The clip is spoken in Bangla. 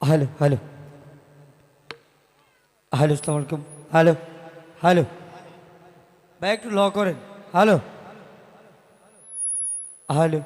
Hello hello. হ্যালো সালাম আলাইকুম হ্যালো হ্যালো। ভাই একটু ল করেন। হ্যালো। হ্যালো।